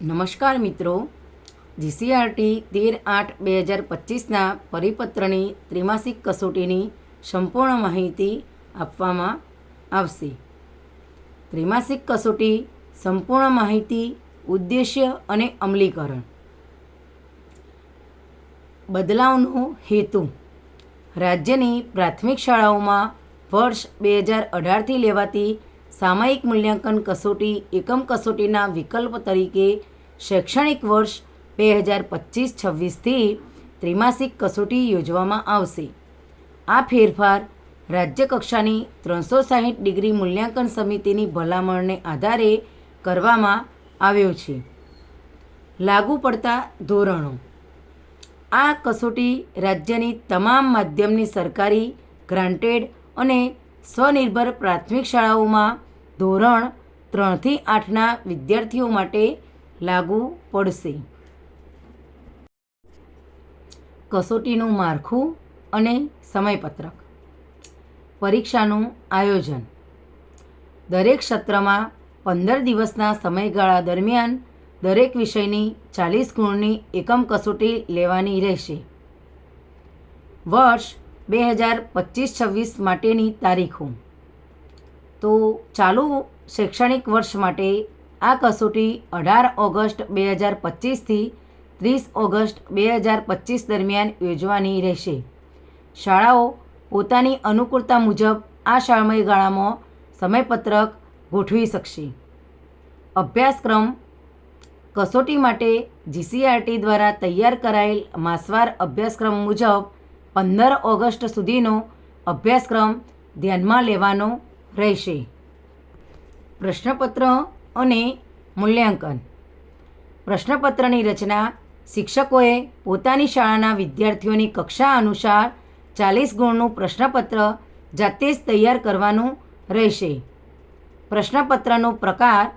નમસ્કાર મિત્રો. જીસીઆરટી તેર આઠ બે હજાર પચીસના પરિપત્રની ત્રિમાસિક કસોટીની સંપૂર્ણ માહિતી આપવામાં આવશે. ત્રિમાસિક કસોટી સંપૂર્ણ માહિતી, ઉદ્દેશ્ય અને અમલીકરણ. બદલાવનો હેતુ. રાજ્યની પ્રાથમિક શાળાઓમાં વર્ષ બે હજાર અઢારથી લેવાતી સામાયિક મૂલ્યાંકન કસોટી એકમ કસોટીના વિકલ્પ તરીકે શૈક્ષણિક વર્ષ બે હજાર પચીસ છવ્વીસથી ત્રિમાસિક કસોટી યોજવામાં આવશે. આ ફેરફાર રાજ્ય કક્ષાની ત્રણસો સાહીઠ ડિગ્રી મૂલ્યાંકન સમિતિની ભલામણને આધારે કરવામાં આવ્યો છે. લાગુ પડતા ધોરણો. આ કસોટી રાજ્યની તમામ માધ્યમની સરકારી, ગ્રાન્ટેડ અને સ્વનિર્ભર પ્રાથમિક શાળાઓમાં ધોરણ ત્રણથી આઠના વિદ્યાર્થીઓ માટે લાગુ પડશે. કસોટીનું માળખું અને સમયપત્રક. પરીક્ષાનું આયોજન. દરેક સત્રમાં પંદર દિવસના સમયગાળા દરમિયાન દરેક વિષયની ચાલીસ ગુણની એકમ કસોટી લેવાની રહેશે. વર્ષ બે હજાર પચીસ છવ્વીસ માટેની તારીખો. તો ચાલુ શૈક્ષણિક વર્ષ માટે આ કસોટી અઢાર ઓગસ્ટ બે હજાર પચીસથી ત્રીસ ઓગસ્ટ બે હજાર પચીસ દરમિયાન યોજવાની રહેશે. શાળાઓ પોતાની અનુકૂળતા મુજબ આ સમયગાળામાં સમયપત્રક ગોઠવી શકશે. અભ્યાસક્રમ કસોટી માટે જીસીઆરટી દ્વારા તૈયાર કરાયેલ માસવાર અભ્યાસક્રમ મુજબ પંદર ઓગસ્ટ સુધીનો અભ્યાસક્રમ ધ્યાનમાં લેવાનો રહેશે. પ્રશ્નપત્ર અને મૂલ્યાંકન. પ્રશ્નપત્રની રચના શિક્ષકોએ પોતાની શાળાના વિદ્યાર્થીઓની કક્ષા અનુસાર ચાલીસ ગુણનું પ્રશ્નપત્ર જાતે જ તૈયાર કરવાનું રહેશે. પ્રશ્નપત્રનો પ્રકાર,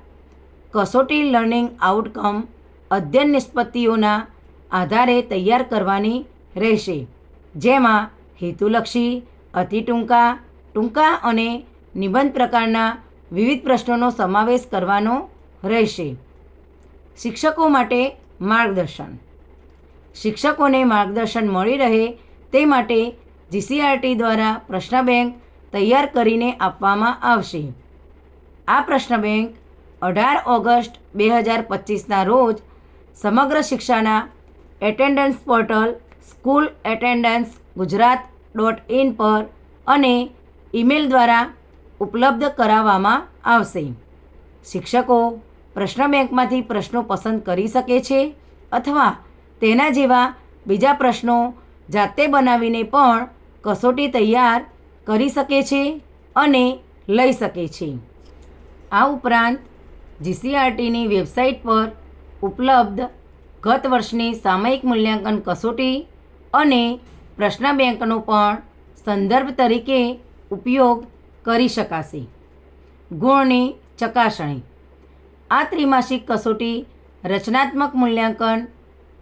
કસોટી લર્નિંગ આઉટકમ, અધ્યયન નિષ્પત્તિઓના આધારે તૈયાર કરવાની રહેશે. જેમાં હેતુલક્ષી અતિ ટૂંકા ટૂંકા અને નિબંધ પ્રકારના વિવિધ પ્રશ્નોનો સમાવેશ કરવાનો રહેશે. શિક્ષકો માટે માર્ગદર્શન. શિક્ષકોને માર્ગદર્શન મળી રહે તે માટે જીસીઆરટી દ્વારા પ્રશ્ન બેંક તૈયાર કરીને આપવામાં આવશે. આ પ્રશ્ન બેંક અઢાર ઓગસ્ટ બે હજાર પચીસના રોજ સમગ્ર શિક્ષાના attendance portal school attendance Gujarat dot in પર અને ઈમેલ દ્વારા ઉપલબ્ધ કરાવવામાં આવશે. શિક્ષકો પ્રશ્ન બેંકમાંથી પ્રશ્નો પસંદ કરી શકે છે અથવા તેના જેવા બીજા પ્રશ્નો જાતે બનાવીને પણ કસોટી તૈયાર કરી શકે છે અને લઈ શકે છે. આ ઉપરાંત જીસીઆરટીની વેબસાઇટ પર ઉપલબ્ધ ગત વર્ષની સામયિક મૂલ્યાંકન કસોટી અને પ્રશ્ન બેંકનો પણ સંદર્ભ તરીકે ઉપયોગ કરી શકાશે. ગુણની ચકાસણી. આ ત્રિમાસિક કસોટી રચનાત્મક મૂલ્યાંકન,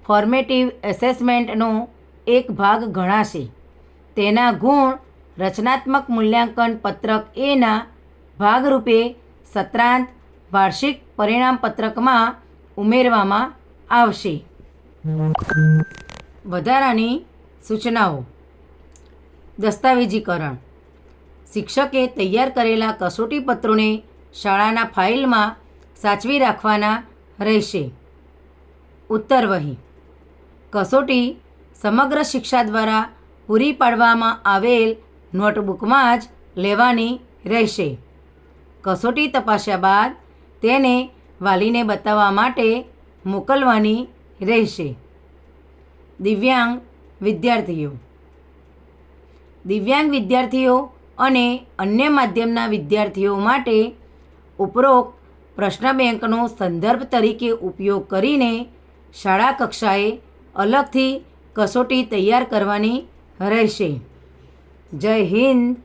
ફોર્મેટિવ એસેસમેન્ટનો એક ભાગ ગણાશે. તેના ગુણ રચનાત્મક મૂલ્યાંકન પત્રક એના ભાગરૂપે સત્રાંત વાર્ષિક પરિણામ પત્રકમાં ઉમેરવામાં આવશે. વધારાની સૂચનાઓ. દસ્તાવેજીકરણ. શિક્ષકે તૈયાર કરેલા કસોટી પત્રોને શાળાના ફાઇલમાં સાચવી રાખવાના રહેશે. ઉત્તરવહી કસોટી સમગ્ર શિક્ષા દ્વારા પૂરી પાડવામાં આવેલ નોટબુકમાં જ લેવાની રહેશે. કસોટી તપાસ્યા બાદ તેને વાલીને બતાવવા માટે મોકલવાની રહેશે. દિવ્યાંગ વિદ્યાર્થીઓ. દિવ્યાંગ વિદ્યાર્થીઓ અને અન્ય માધ્યમના વિદ્યાર્થીઓ માટે ઉપરોક્ત પ્રશ્ન બેંકનો સંદર્ભ તરીકે ઉપયોગ કરીને શાળા કક્ષાએ અલગથી કસોટી તૈયાર કરવાની રહેશે. જય હિન્દ.